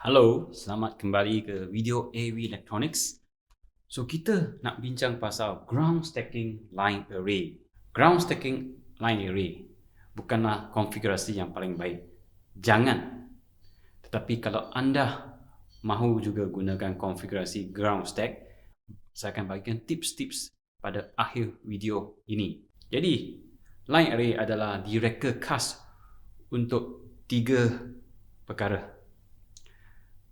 Halo, selamat kembali ke video AV Electronics. So kita nak bincang pasal ground stacking line array. Ground stacking line array bukanlah konfigurasi yang paling baik. Jangan. Tetapi kalau anda mahu juga gunakan konfigurasi ground stack, saya akan bagikan tips-tips pada akhir video ini. Jadi, line array adalah direka khas untuk tiga perkara.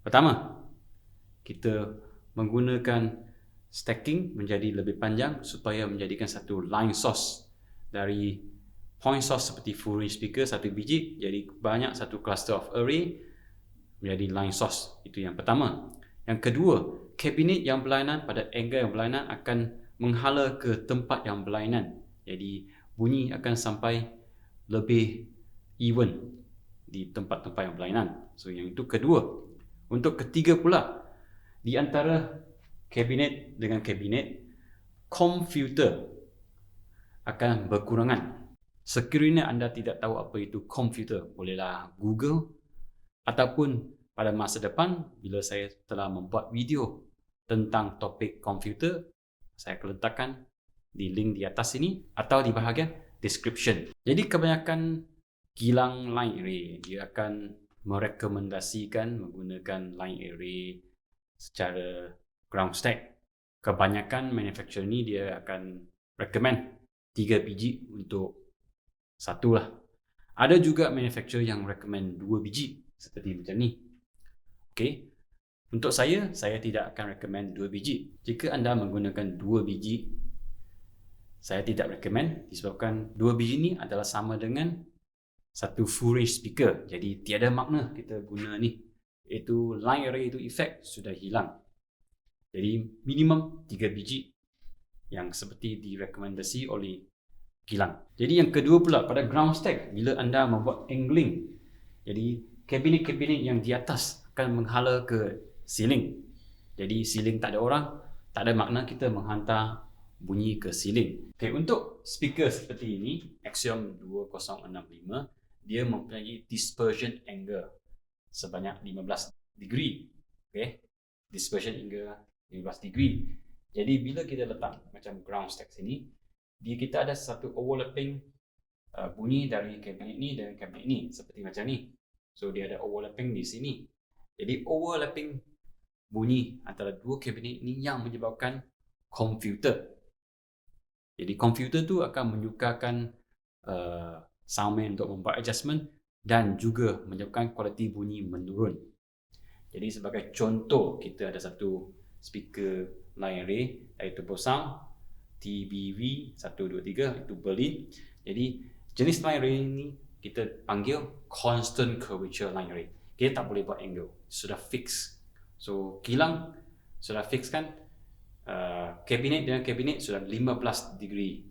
Pertama, kita menggunakan stacking menjadi lebih panjang supaya menjadikan satu line source dari point source seperti full range speaker satu biji jadi banyak satu cluster of array menjadi line source. Itu yang pertama. Yang kedua kabinet yang berlainan pada angle yang berlainan akan menghala ke tempat yang berlainan. Jadi bunyi akan sampai lebih even di tempat-tempat yang berlainan. So yang itu kedua untuk ketiga pula, di antara kabinet dengan kabinet, komputer akan berkurangan. Sekiranya anda tidak tahu apa itu komputer, bolehlah Google ataupun pada masa depan bila saya telah membuat video tentang topik komputer, saya akan letakkan di link di atas ini atau di bahagian description. Jadi kebanyakan kilang line array dia akan merekomendasikan menggunakan line array secara ground stack. Kebanyakan manufacturer ni dia akan recommend 3 biji untuk satu lah. Ada juga manufacturer yang recommend 2 biji seperti macam ni. Okay. Untuk saya, saya tidak akan recommend 2 biji. Jika anda menggunakan 2 biji, saya tidak recommend disebabkan 2 biji ni adalah sama dengan satu full range speaker. Jadi tiada makna kita guna ni. Itu line array itu effect sudah hilang. Jadi minimum 3 biji yang seperti direkomendasi oleh kilang. Jadi yang kedua pula pada ground stack bila anda membuat angling. Jadi kabinet-kabinet yang di atas akan menghala ke ceiling. Jadi ceiling tak ada orang, tak ada makna kita menghantar bunyi ke ceiling. Okay, untuk speaker seperti ini, Axiom 2065, dia mempunyai dispersion angle sebanyak 15 degree. Okay? Dispersion angle 15 degree. Jadi bila kita letak macam ground stack sini, dia kita ada satu overlapping uh, bunyi dari kabinet ni dan kabinet ni seperti macam ni. So dia ada overlapping di sini. Jadi overlapping bunyi antara dua kabinet ni yang menyebabkan komputer. Jadi komputer tu akan menyukakan uh, soundman untuk membuat adjustment dan juga menyebabkan kualiti bunyi menurun. Jadi sebagai contoh kita ada satu speaker line array iaitu Bosang TBV 123 itu Berlin. Jadi jenis line array ini kita panggil constant curvature line array. Kita tak boleh buat angle, sudah fix. So kilang sudah fix kan uh, kabinet dengan kabinet sudah 15 degree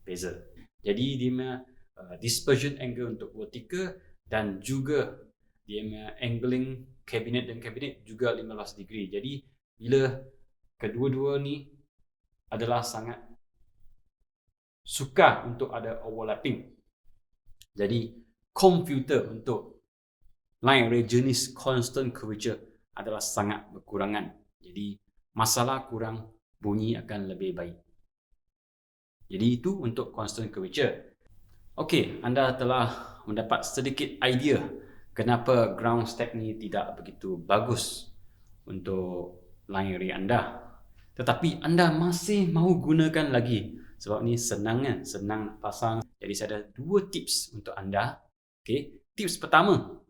beza. Jadi dia Uh, dispersion angle untuk vertical dan juga dia angling cabinet dan cabinet juga 15 degree. Jadi bila kedua-dua ni adalah sangat suka untuk ada overlapping. Jadi komputer untuk line array jenis constant curvature adalah sangat berkurangan. Jadi masalah kurang bunyi akan lebih baik. Jadi itu untuk constant curvature. Okey, anda telah mendapat sedikit idea kenapa ground stack ni tidak begitu bagus untuk array anda. Tetapi anda masih mahu gunakan lagi sebab ni senang kan, senang pasang. Jadi saya ada dua tips untuk anda. Okey, tips pertama,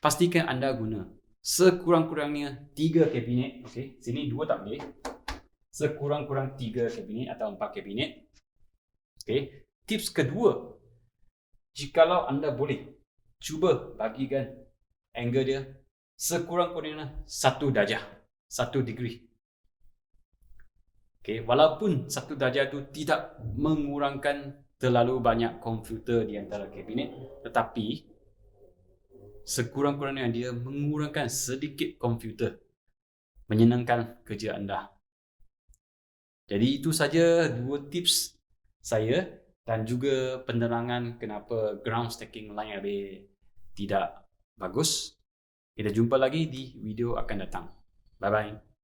pastikan anda guna sekurang-kurangnya tiga kabinet. Okey, sini dua tak boleh. Sekurang-kurang tiga kabinet atau empat kabinet. Okey, tips kedua, jikalau anda boleh cuba bagikan angle dia sekurang-kurangnya satu darjah, satu degree. Okay, walaupun satu darjah itu tidak mengurangkan terlalu banyak komputer di antara kabinet, tetapi sekurang-kurangnya dia mengurangkan sedikit komputer, menyenangkan kerja anda. Jadi itu saja dua tips saya dan juga penerangan kenapa ground stacking line array tidak bagus. Kita jumpa lagi di video akan datang. Bye bye.